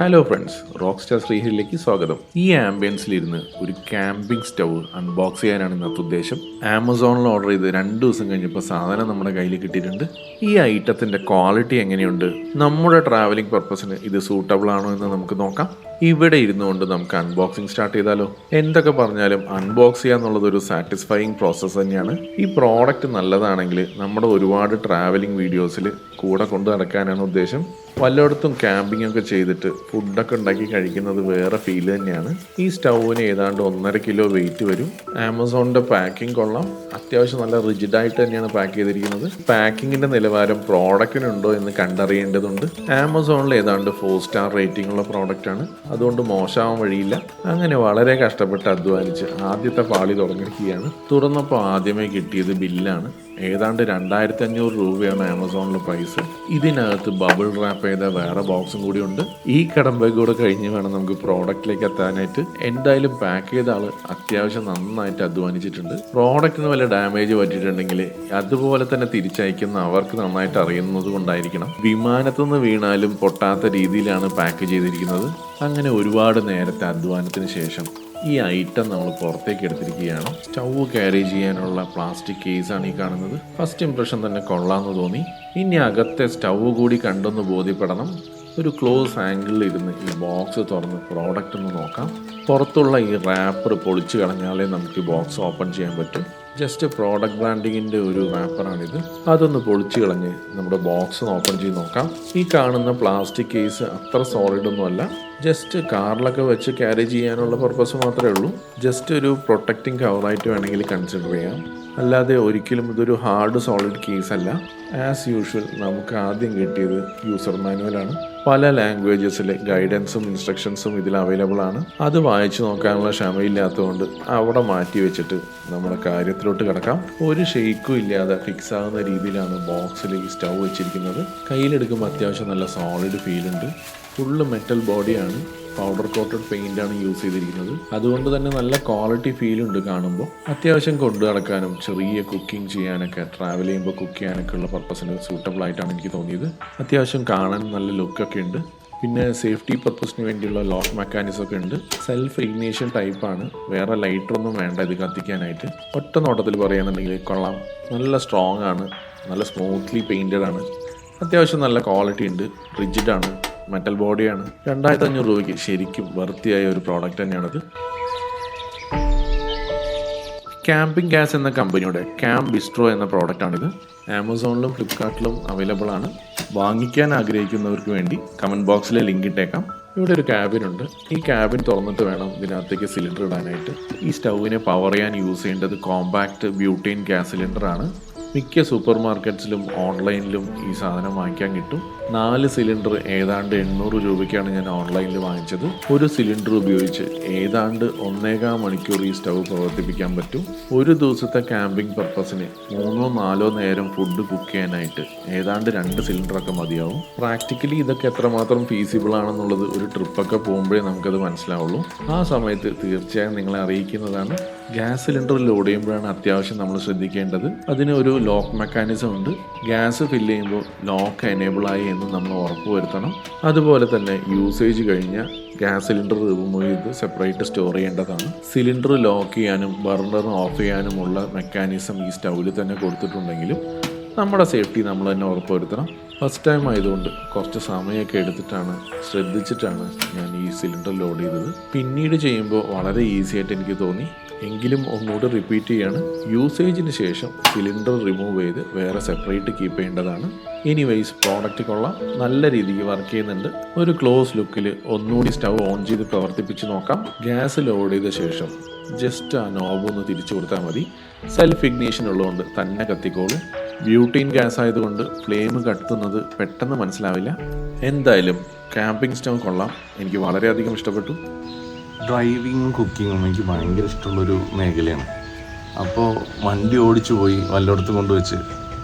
Hello friends rock star ശ്രീഹരിലേക്ക് സ്വാഗതം. ഈ ആംബിയൻസിലിരുന്ന് ഒരു ക്യാമ്പിംഗ് സ്റ്റൗ അൺബോക്സ് ചെയ്യാനാണ് ഇന്നത്തെ ഉദ്ദേശം. ആമസോണിൽ ഓർഡർ ചെയ്ത് രണ്ട് ദിവസം കഴിഞ്ഞപ്പോൾ സാധനം നമ്മുടെ കയ്യിൽ കിട്ടിയിട്ടുണ്ട്. ഈ ഐറ്റത്തിന്റെ ക്വാളിറ്റി എങ്ങനെയുണ്ട്? നമ്മുടെ ട്രാവലിംഗ് പർപ്പസിന് ഇത് സൂട്ടബിൾ ആണോ എന്ന് നമുക്ക് നോക്കാം. ഇവിടെ ഇരുന്നുകൊണ്ട് നമുക്ക് അൺബോക്സിംഗ് സ്റ്റാർട്ട് ചെയ്താലോ? എന്തൊക്കെ പറഞ്ഞാലും അൺബോക്സ് ചെയ്യുക എന്നുള്ളത് ഒരു സാറ്റിസ്ഫൈയിങ് പ്രോസസ്സ് തന്നെയാണ്. ഈ പ്രോഡക്റ്റ് നല്ലതാണെങ്കിൽ നമ്മുടെ ഒരുപാട് ട്രാവലിംഗ് വീഡിയോസിൽ കൂടെ കൊണ്ടു നടക്കാനാണ് ഉദ്ദേശം. പലയിടത്തും ക്യാമ്പിംഗ് ഒക്കെ ചെയ്തിട്ട് ഫുഡൊക്കെ ഉണ്ടാക്കി കഴിക്കുന്നത് വേറെ ഫീൽ തന്നെയാണ്. ഈ സ്റ്റൗവിന് ഏതാണ്ട് ഒന്നര കിലോ വെയിറ്റ് വരും. ആമസോണിന്റെ പാക്കിംഗ് കൊള്ളാം. അത്യാവശ്യം നല്ല റിജിഡായിട്ട് തന്നെയാണ് പാക്ക് ചെയ്തിരിക്കുന്നത്. പാക്കിങ്ങിന്റെ നിലവാരം പ്രോഡക്റ്റിനുണ്ടോ എന്ന് കണ്ടറിയേണ്ടതുണ്ട്. ആമസോണിൽ ഏതാണ്ട് ഫോർ സ്റ്റാർ റേറ്റിംഗ് ഉള്ള പ്രോഡക്റ്റ് ആണ്. അതുകൊണ്ട് മോശമാവാൻ വഴിയില്ല. അങ്ങനെ വളരെ കഷ്ടപ്പെട്ട് അധ്വാനിച്ച് ആദ്യത്തെ പാളി തുടങ്ങിയിരിക്കുകയാണ്. തുറന്നപ്പോൾ ആദ്യമേ കിട്ടിയത് ബില്ലാണ് ഏതാണ്ട് രണ്ടായിരത്തി അഞ്ഞൂറ് രൂപയാണ് ആമസോണിലെ പൈസ ഇതിനകത്ത് ബബിൾ റാപ്പ് ചെയ്ത വേറെ ബോക്സും കൂടി ഉണ്ട്. ഈ കടമ്പ കൂടെ കഴിഞ്ഞ് വേണം നമുക്ക് പ്രോഡക്റ്റിലേക്ക് എത്താനായിട്ട്. എന്തായാലും പാക്ക് ചെയ്ത ആൾ അത്യാവശ്യം നന്നായിട്ട് അധ്വാനിച്ചിട്ടുണ്ട്. പ്രോഡക്റ്റിന് വല്ല ഡാമേജ് പറ്റിയിട്ടുണ്ടെങ്കിൽ അതുപോലെ തന്നെ തിരിച്ചയക്കുന്ന അവർക്ക് നന്നായിട്ട് അറിയുന്നത് കൊണ്ടായിരിക്കണം. വിമാനത്തു നിന്ന് വീണാലും പൊട്ടാത്ത രീതിയിലാണ് പാക്ക് ചെയ്തിരിക്കുന്നത്. അങ്ങനെ ഒരുപാട് നേരത്തെ അധ്വാനത്തിന് ശേഷം ഈ ഐറ്റം നമ്മൾ പുറത്തേക്ക് എടുത്തിരിക്കുകയാണ്. സ്റ്റൗ ക്യാരി ചെയ്യാനുള്ള പ്ലാസ്റ്റിക് കേസാണ് ഈ കാണുന്നത്. ഫസ്റ്റ് ഇംപ്രഷൻ തന്നെ കൊള്ളാമെന്ന് തോന്നി. ഇനി അകത്തെ സ്റ്റൗ കൂടി കണ്ടൊന്ന് ബോധ്യപ്പെടണം. ഒരു ക്ലോസ് ആംഗിളിൽ ഇരുന്ന് ഈ ബോക്സ് തുറന്ന് പ്രോഡക്റ്റ് ഒന്ന് നോക്കാം. പുറത്തുള്ള ഈ റാപ്പർ പൊളിച്ചു കളഞ്ഞാലേ നമുക്ക് ഈ ബോക്സ് ഓപ്പൺ ചെയ്യാൻ പറ്റും. ജസ്റ്റ് പ്രോഡക്റ്റ് ബ്രാൻഡിങ്ങിന്റെ ഒരു റാപ്പറാണിത് അതൊന്ന് പൊളിച്ച് കളഞ്ഞ് നമ്മുടെ ബോക്സ് ഓപ്പൺ ചെയ്ത് നോക്കാം. ഈ കാണുന്ന പ്ലാസ്റ്റിക് കേസ് അത്ര സോളിഡ് ഒന്നുമല്ല. ജസ്റ്റ് കാറിലൊക്കെ വെച്ച് ക്യാരി ചെയ്യാനുള്ള പർപ്പസ് മാത്രമേ ഉള്ളൂ. ജസ്റ്റ് ഒരു പ്രൊട്ടക്റ്റിംഗ് കവറായിട്ട് വേണമെങ്കിൽ കൺസിഡർ ചെയ്യാം. അല്ലാതെ ഒരിക്കലും ഇതൊരു ഹാർഡ് സോളിഡ് കേസ് അല്ല. ആസ് യൂഷ്വൽ നമുക്ക് ആദ്യം കിട്ടിയത് യൂസർ മാനുവലാണ് പല ലാംഗ്വേജസിലെ ഗൈഡൻസും ഇൻസ്ട്രക്ഷൻസും ഇതിൽ അവൈലബിൾ ആണ്. അത് വായിച്ചു നോക്കാനുള്ള ക്ഷമയില്ലാത്തതുകൊണ്ട് അവിടെ മാറ്റി വെച്ചിട്ട് നമ്മുടെ കാര്യത്തിലോട്ട് കിടക്കാം. ഒരു ഷെയ്ക്കും ഇല്ലാതെ ഫിക്സ് ആകുന്ന രീതിയിലാണ് ബോക്സിൽ ഈ സ്റ്റൗ വെച്ചിരിക്കുന്നത്. കയ്യിലെടുക്കുമ്പോൾ അത്യാവശ്യം നല്ല സോളിഡ് ഫീൽ ഉണ്ട്. ഫുള്ള് മെറ്റൽ ബോഡിയാണ് പൗഡർ കോട്ടഡ് പെയിന്റ് ആണ് യൂസ് ചെയ്തിരിക്കുന്നത്. അതുകൊണ്ട് തന്നെ നല്ല ക്വാളിറ്റി ഫീൽ ഉണ്ട് കാണുമ്പോൾ അത്യാവശ്യം കൊണ്ടു നടക്കാനും ചെറിയ കുക്കിംഗ് ചെയ്യാനൊക്കെ ട്രാവൽ ചെയ്യുമ്പോൾ കുക്ക് ചെയ്യാനൊക്കെ ഉള്ള പർപ്പസിന് സൂട്ടബിൾ ആയിട്ടാണ് എനിക്ക് തോന്നിയത്. അത്യാവശ്യം കാണാൻ നല്ല ലുക്കൊക്കെ ഉണ്ട്. പിന്നെ സേഫ്റ്റി പർപ്പസിന് വേണ്ടിയുള്ള ലോക്ക് മെക്കാനിസം ഒക്കെ ഉണ്ട്. സെൽഫ് ഇഗ്നേഷൻ ടൈപ്പാണ് വേറെ ലൈറ്റർ ഒന്നും വേണ്ട ഇത് കത്തിക്കാനായിട്ട്. ഒറ്റ നോട്ടത്തിൽ പറയുകയാണെന്നുണ്ടെങ്കിൽ കൊള്ളാം. നല്ല സ്ട്രോങ് ആണ്. നല്ല സ്മൂത്ത്ലി പെയിന്റഡ് ആണ്. അത്യാവശ്യം നല്ല ക്വാളിറ്റി ഉണ്ട്. റിജിഡാണ് മെറ്റൽ ബോഡിയാണ് രണ്ടായിരത്തി അഞ്ഞൂറ് രൂപയ്ക്ക് ശരിക്കും വൃത്തിയായ ഒരു പ്രോഡക്റ്റ് തന്നെയാണത്. ക്യാമ്പിംഗ് ഗ്യാസ് എന്ന കമ്പനിയുടെ ക്യാമ്പ് ബിസ്ട്രോ എന്ന പ്രോഡക്റ്റാണിത് ആമസോണിലും ഫ്ലിപ്കാർട്ടിലും അവൈലബിൾ ആണ്. വാങ്ങിക്കാൻ ആഗ്രഹിക്കുന്നവർക്ക് വേണ്ടി കമന്റ് ബോക്സിലെ ലിങ്ക് ഇട്ടേക്കാം. ഇവിടെ ഒരു ക്യാബിൻ ഉണ്ട്. ഈ ക്യാബിൻ തുറന്നിട്ട് വേണം ഇതിനകത്തേക്ക് സിലിണ്ടർ ഇടാനായിട്ട്. ഈ സ്റ്റൗവിനെ പവർ ചെയ്യാൻ യൂസ് ചെയ്യേണ്ടത് കോമ്പാക്ട് ബ്യൂട്ടൈൻ ഗ്യാസ് സിലിണ്ടറാണ് മിക്ക സൂപ്പർ മാർക്കറ്റ്സിലും ഓൺലൈനിലും ഈ സാധനം വാങ്ങിക്കാൻ കിട്ടും. നാല് സിലിണ്ടർ ഏതാണ്ട് എണ്ണൂറ് രൂപയ്ക്കാണ് ഞാൻ ഓൺലൈനിൽ വാങ്ങിച്ചത്. ഒരു സിലിണ്ടർ ഉപയോഗിച്ച് ഏതാണ്ട് ഒന്നേകാൽ മണിക്കൂർ ഈ സ്റ്റൗ പ്രവർത്തിപ്പിക്കാൻ പറ്റും. ഒരു ദിവസത്തെ ക്യാമ്പിംഗ് പർപ്പസിന് മൂന്നോ നാലോ നേരം ഫുഡ് കുക്ക് ചെയ്യാനായിട്ട് ഏതാണ്ട് രണ്ട് സിലിണ്ടറൊക്കെ മതിയാവും. പ്രാക്ടിക്കലി ഇതൊക്കെ എത്രമാത്രം ഫീസിബിൾ ആണെന്നുള്ളത് ഒരു ട്രിപ്പൊക്കെ പോകുമ്പോഴേ നമുക്കത് മനസ്സിലാവുള്ളൂ. ആ സമയത്ത് തീർച്ചയായും നിങ്ങളെ അറിയിക്കുന്നതാണ്. ഗ്യാസ് സിലിണ്ടർ ലോഡ് ചെയ്യുമ്പോഴാണ് അത്യാവശ്യം നമ്മൾ ശ്രദ്ധിക്കേണ്ടത്. അതിന് ഒരു ലോക്ക് മെക്കാനിസം ഉണ്ട്. ഗ്യാസ് ഫില്ല് ചെയ്യുമ്പോൾ ലോക്ക് എനേബിൾ ആയി എന്ന് നമ്മൾ ഉറപ്പ് വരുത്തണം. അതുപോലെ തന്നെ യൂസേജ് കഴിഞ്ഞ ഗ്യാസ് സിലിണ്ടർ റിമൂവ് ചെയ്ത് സെപ്പറേറ്റ് സ്റ്റോർ ചെയ്യേണ്ടതാണ്. സിലിണ്ടർ ലോക്ക് ചെയ്യാനും ബർണർ ഓഫ് ചെയ്യാനുമുള്ള മെക്കാനിസം ഈ സ്റ്റൗവിൽ തന്നെ കൊടുത്തിട്ടുണ്ടെങ്കിലും നമ്മുടെ സേഫ്റ്റി നമ്മൾ തന്നെ ഉറപ്പ് വരുത്തണം. ഫസ്റ്റ് ടൈം ആയതുകൊണ്ട് കുറച്ച് സമയമൊക്കെ എടുത്തിട്ടാണ് ശ്രദ്ധിച്ചിട്ടാണ് ഞാൻ ഈ സിലിണ്ടർ ലോഡ് ചെയ്തത്. പിന്നീട് ചെയ്യുമ്പോൾ വളരെ ഈസി ആയിട്ട് എനിക്ക് തോന്നി. എങ്കിലും ഒന്നുകൂടി റിപ്പീറ്റ് ചെയ്യാണ്. യൂസേജിന് ശേഷം സിലിണ്ടർ റിമൂവ് ചെയ്ത് വേറെ സെപ്പറേറ്റ് കീപ്പ് ചെയ്യേണ്ടതാണ്. എനിവൈസ് പ്രോഡക്റ്റ് കൊള്ളാം. നല്ല രീതിക്ക് വർക്ക് ചെയ്യുന്നുണ്ട്. ഒരു ക്ലോസ് ലുക്കിൽ ഒന്നുകൂടി സ്റ്റൗ ഓൺ ചെയ്ത് പ്രവർത്തിപ്പിച്ച് നോക്കാം. ഗ്യാസ് ലോഡ് ചെയ്ത ശേഷം ജസ്റ്റ് ആ നോബ് ഒന്ന് തിരിച്ചു കൊടുത്താൽ മതി. സെൽഫ് ഇഗ്നീഷൻ ഉള്ളതുകൊണ്ട് തന്നെ കത്തിക്കോളും. ബ്യൂട്ടീൻ ഗ്യാസ് ആയതുകൊണ്ട് ഫ്ലെയിം കത്തുന്നത് പെട്ടെന്ന് മനസ്സിലാവില്ല. എന്തായാലും ക്യാമ്പിംഗ് സ്റ്റവ് കൊള്ളാം. എനിക്ക് വളരെയധികം ഇഷ്ടപ്പെട്ടു. ഡ്രൈവിങ്ങും കുക്കിങ്ങും എനിക്ക് ഭയങ്കര ഇഷ്ടമുള്ളൊരു മേഖലയാണ്. അപ്പോൾ വണ്ടി ഓടിച്ചു പോയി വല്ലയിടത്ത് കൊണ്ടുവച്ച്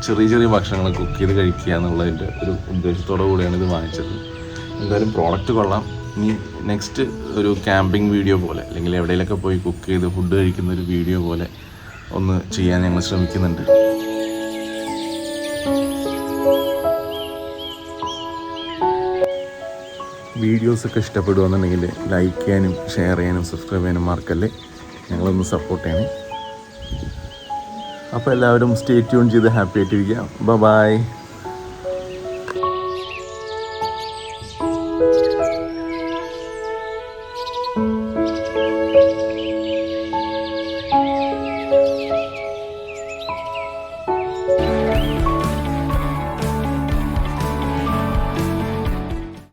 ചെറിയ ചെറിയ ഭക്ഷണങ്ങൾ കുക്ക് ചെയ്ത് കഴിക്കുക എന്നുള്ളതിന്റെ ഒരു ഉദ്ദേശത്തോടു കൂടിയാണ് ഇത് വാങ്ങിച്ചത്. എന്തായാലും പ്രോഡക്റ്റ് കൊള്ളാം. ഇനി നെക്സ്റ്റ് ഒരു ക്യാമ്പിംഗ് വീഡിയോ പോലെ അല്ലെങ്കിൽ എവിടെയെങ്കിലൊക്കെ പോയി കുക്ക് ചെയ്ത് ഫുഡ് കഴിക്കുന്ന ഒരു വീഡിയോ പോലെ ഒന്ന് ചെയ്യാൻ ഞങ്ങൾ ശ്രമിക്കുന്നുണ്ട്. വീഡിയോസൊക്കെ ഇഷ്ടപ്പെടുകയെന്നുണ്ടെങ്കിൽ ലൈക്ക് ചെയ്യാനും ഷെയർ ചെയ്യാനും സബ്സ്ക്രൈബ് ചെയ്യാനും മറക്കല്ലേ? ഞങ്ങളൊന്ന് സപ്പോർട്ട് ചെയ്യണം. അപ്പോൾ എല്ലാവരും സ്റ്റേ ട്യൂൺ ചെയ്ത് ഹാപ്പി ആയിട്ടിരിക്കുക. ബ ബായ്